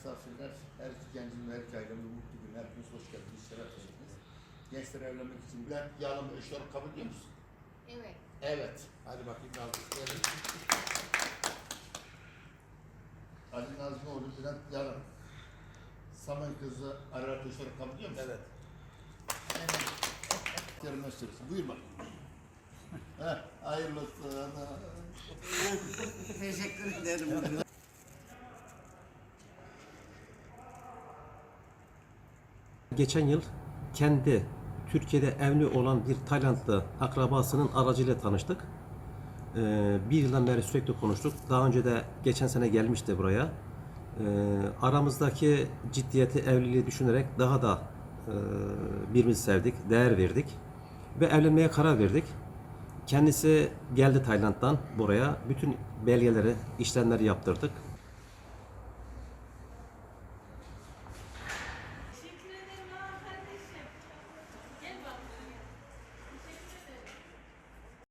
misafirler, her gencin ve her ailemin mutlu günü. Hepiniz hoş geldiniz, şeref verdiniz. Gençler evlenmek için Bülent Yalın eş olarak kabul ediyor musun? Evet. Evet. Hadi bakayım alkışlayalım. Ali Nazmioğlu, Bülent Yalın. Saman kızı Ararat eş olarak kabul ediyor musun? Evet. Evet. Yarın gösterirsin. Buyur bak. Heh, hayırlı olsun. Teşekkür ederim. Geçen yıl kendi Türkiye'de evli olan bir Taylandlı akrabasının aracıyla tanıştık. Ee, bir yıldan beri sürekli konuştuk. Daha önce de geçen sene gelmişti buraya. Ee, aramızdaki ciddiyeti, evliliği düşünerek daha da e, birbirimizi sevdik, değer verdik ve evlenmeye karar verdik. Kendisi geldi Tayland'dan buraya. Bütün belgeleri, işlemleri yaptırdık.